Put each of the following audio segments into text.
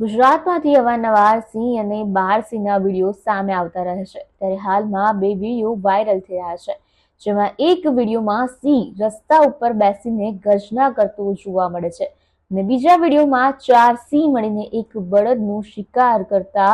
ગુજરાતમાંથી અવારનવાર સિંહ અને બાર સિંહના વીડિયો સામે આવતા રહે છે. ત્યારે હાલમાં બે વીડિયો વાયરલ થયા છે. જેમાં એક વિડીયોમાં સિંહ રસ્તા ઉપર બેસીને ગર્જના કરતો જોવા મળે છે અને બીજા વિડીયોમાં ચાર સિંહ મળીને એક બળદનું શિકાર કરતા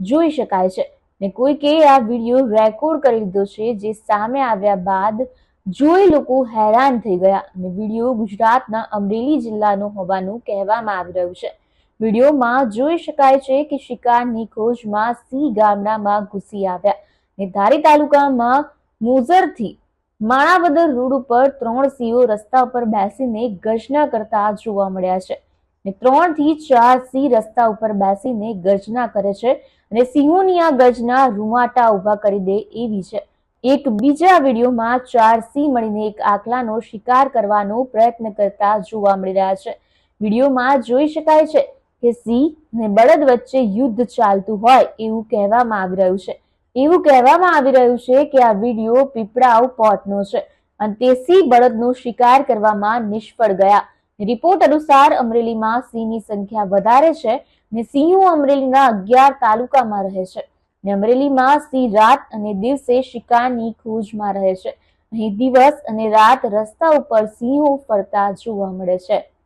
જોઈ શકાય છે ને કોઈકે આ વીડિયો રેકોર્ડ કરી લીધો છે જે સામે આવ્યા બાદ જોઈ લોકો હેરાન થઈ ગયા અને વીડિયો ગુજરાતના અમરેલી જિલ્લાનો હોવાનું કહેવામાં આવી રહ્યું છે. વિડીયોમાં જોઈ શકાય છે કે શિકારની ખોજમાં સિંહ ગામડામાં ઘૂસી આવ્યા. ને ધારી તાલુકામાં મોઝરથી માણાવદર રોડ ઉપર ત્રણ સિંહો રસ્તા ઉપર બેસીને ગર્જના કરતા જોવા મળ્યા છે. ને ત્રણથી ચાર સિંહ રસ્તા ઉપર બેસીને ગર્જના કરે છે અને સિંહોની આ ગર્જના રૂમાટા ઊભા કરી દે એવી છે. એક બીજા વિડીયોમાં ચાર સિંહ મળીને એક આકલાનો શિકાર કરવાનો પ્રયત્ન કરતા જોવા મળી રહ્યા છે. વિડીયોમાં જોઈ શકાય છે કે સિંહ ને બળદ વચ્ચે યુદ્ધ ચાલતું હોય એવું કહેવામાં આવી રહ્યું છે. એવું કહેવામાં આવી રહ્યું છે કે આ વીડિયો પીપળાવ પોટનો છે અને તે સિંહ બળદનો શિકાર કરવામાં નિષ્ફળ ગયા. રિપોર્ટ અનુસાર અમરેલીમાં સિંહની સંખ્યા વધારે છે ને સિંહો અમરેલીના અગિયાર તાલુકામાં રહે છે. ને અમરેલીમાં સિંહ રાત અને દિવસે શિકારની ખોજમાં રહે છે. અહીં દિવસ અને રાત રસ્તા ઉપર સિંહો ફરતા જોવા મળે છે.